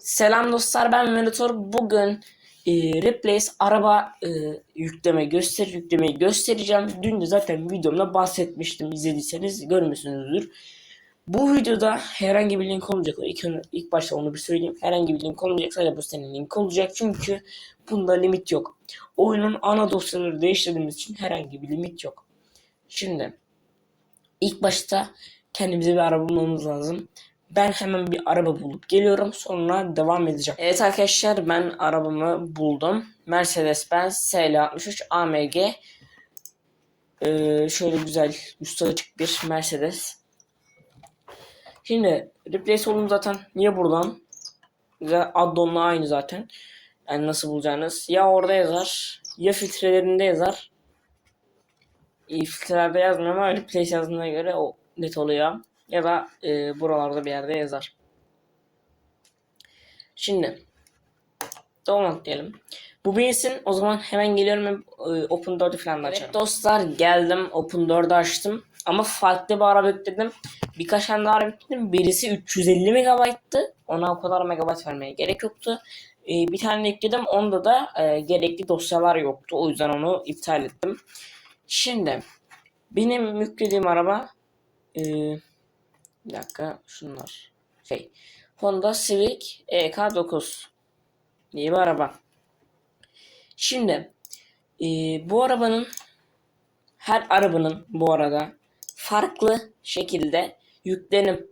Selam dostlar ben Melitor. Bugün e, Replace araba e, yükleme göster yüklemeyi göstereceğim. Dün de zaten videomda bahsetmiştim. İzlediyseniz görmüşsünüzdür. Bu videoda herhangi bir link olmayacak. İlk, ilk başta onu bir söyleyeyim. Herhangi bir link olmayacak. Sadece bu senin link olacak. Çünkü bunda limit yok. Oyunun ana dosyaları değiştirdiğimiz için herhangi bir limit yok. Şimdi ilk başta kendimize bir araba bulmamız lazım. Ben hemen bir araba bulup geliyorum. Sonra devam edeceğim. Evet arkadaşlar ben arabamı buldum. Mercedes-Benz SL63 AMG. Ee, şöyle güzel üstü açık bir Mercedes. Şimdi replace olun zaten. Niye buradan? Addon'la aynı zaten. Yani nasıl bulacağınız. Ya orada yazar. Ya filtrelerinde yazar. İyi filtrelerde yazmıyor ama replace yazdığına göre o net oluyor ya da e, buralarda bir yerde yazar. Şimdi download diyelim. Bu bilsin o zaman hemen geliyorum e, Open 4'ü falan da açarım. Evet dostlar geldim Open 4'ü açtım. Ama farklı bir araba yükledim. Birkaç tane daha araba yükledim. Birisi 350 MB'tı. Ona o kadar megabayt vermeye gerek yoktu. E, bir tane yükledim. Onda da e, gerekli dosyalar yoktu. O yüzden onu iptal ettim. Şimdi benim yüklediğim araba e, bir dakika şunlar. Şey. Honda Civic EK9 diye bir araba. Şimdi e, bu arabanın her arabanın bu arada farklı şekilde yüklenim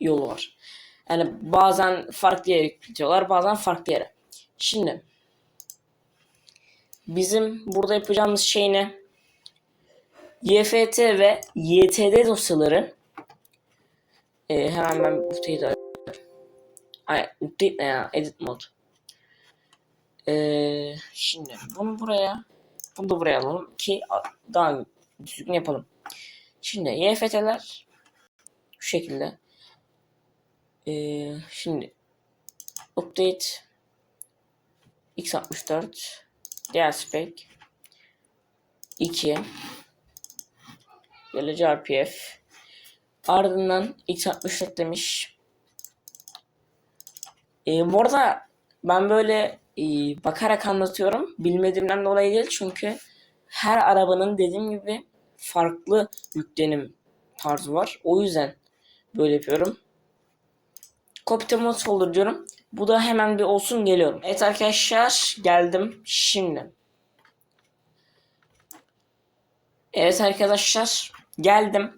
yolu var. Yani bazen farklı yere yükletiyorlar, bazen farklı yere. Şimdi bizim burada yapacağımız şey ne? YFT ve YTD dosyaları ee, hemen ben update Ay update ne ya? Edit mod. Ee, şimdi bunu buraya bunu da buraya alalım ki daha düzgün yapalım. Şimdi YFT'ler şu şekilde. Ee, şimdi update. X64 diğer spec 2 geleceği RPF Ardından x64 demiş. Ee, bu arada ben böyle e, bakarak anlatıyorum. Bilmediğimden dolayı değil çünkü her arabanın dediğim gibi farklı yüklenim tarzı var. O yüzden böyle yapıyorum. Copy olur diyorum. Bu da hemen bir olsun geliyorum. Evet arkadaşlar geldim şimdi. Evet arkadaşlar geldim.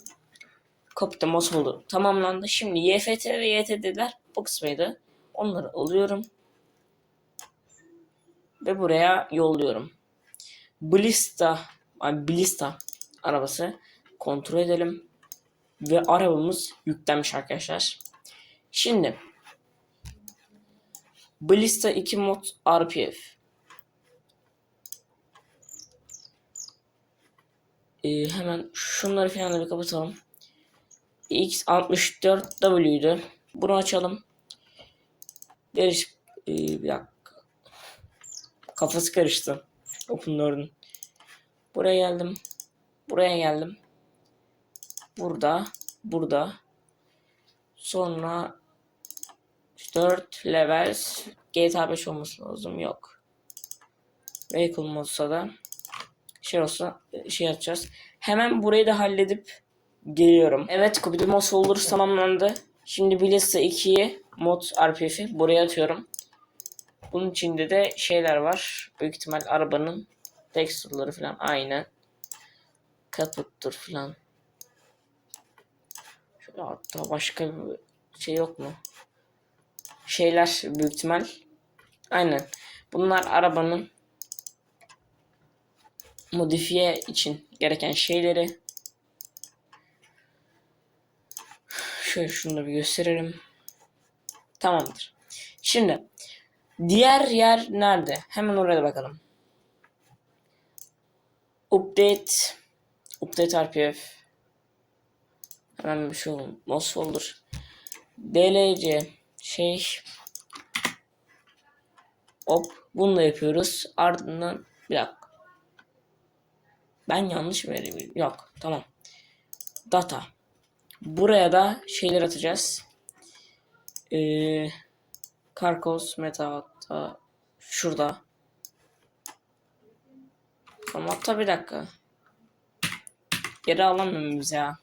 Kopyamız oldu. Tamamlandı. Şimdi YFT ve YTD'ler bu kısmıydı. Onları alıyorum. Ve buraya yolluyorum. Blista, yani Blista arabası kontrol edelim. Ve arabamız yüklenmiş arkadaşlar. Şimdi Blista 2 mod RPF. Ee, hemen şunları falan da bir kapatalım. X64W'ydu. Bunu açalım. Deriş, ee, bir dakika. Kafası karıştı. Open 4'ün. Buraya geldim. Buraya geldim. Burada. Burada. Sonra 4 levels GTA 5 olması lazım. Yok. Vehicle olsa da şey olsa şey atacağız. Hemen burayı da halledip Geliyorum. Evet Copy Mod Folder tamamlandı. Şimdi Blissa 2'yi mod RPF'i buraya atıyorum. Bunun içinde de şeyler var. Büyük ihtimal arabanın texture'ları falan aynı. Kaputtur falan. Şöyle hatta başka bir şey yok mu? Şeyler büyük ihtimal. Aynen. Bunlar arabanın modifiye için gereken şeyleri. Şöyle şunu da bir gösterelim. Tamamdır. Şimdi diğer yer nerede? Hemen oraya bakalım. Update Update RPF Hemen bir şey olun. Most folder DLC şey Hop bunu da yapıyoruz. Ardından bir dakika. Ben yanlış mı vereyim? Yok. Tamam. Data. Buraya da şeyler atacağız. Ee, Karkos meta hatta şurada. Ama hatta bir dakika. Geri alamıyorum biz ya.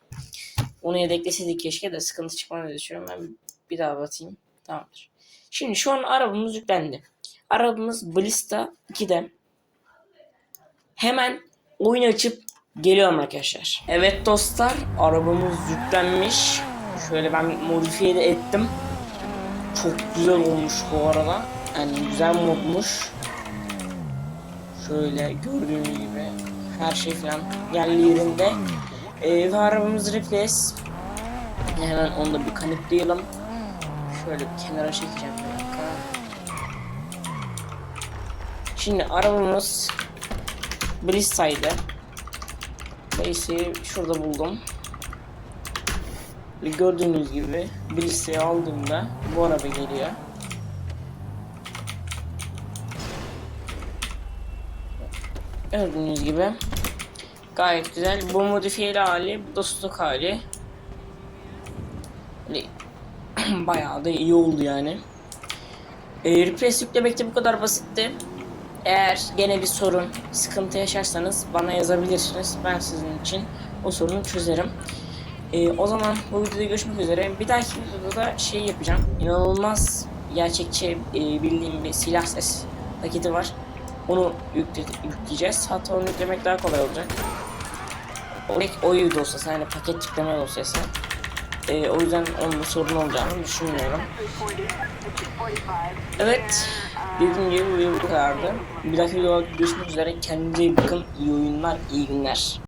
Onu yedekleseydik keşke de sıkıntı diye düşünüyorum. Ben bir daha batayım. Tamamdır. Şimdi şu an arabamız yüklendi. Arabamız Blista 2'de. Hemen oyun açıp geliyorum arkadaşlar. Evet dostlar arabamız yüklenmiş. Şöyle ben modifiye de ettim. Çok güzel olmuş bu arada. Yani güzel modmuş. Şöyle gördüğünüz gibi her şey falan yerli yerinde. Ee, ve arabamız reflex. Hemen onu da bir kanıtlayalım. Şöyle bir kenara çekeceğim bir dakika. Şimdi arabamız Blissa'ydı. Neyse şurada buldum. Gördüğünüz gibi Blissa'yı aldığımda bu araba geliyor. Gördüğünüz gibi gayet güzel. Bu modifiyeli hali, bu dostluk hali. Hani bayağı da iyi oldu yani. E, Repress yüklemek de bu kadar basitti. Eğer gene bir sorun, sıkıntı yaşarsanız bana yazabilirsiniz. Ben sizin için o sorunu çözerim. E, o zaman bu videoda görüşmek üzere. Bir dahaki videoda da şey yapacağım. İnanılmaz gerçekçi e, bildiğim bir silah ses paketi var. Onu yükle, yükleyeceğiz. Hatta onu yüklemek daha kolay olacak. O tek oyun dosyası yani paket yükleme dosyası. E, o yüzden onun sorun olacağını düşünmüyorum. Evet. Dediğim gibi bu kadardı. Bir dahaki videoda görüşmek üzere. Kendinize iyi bakın. İyi oyunlar, iyi günler.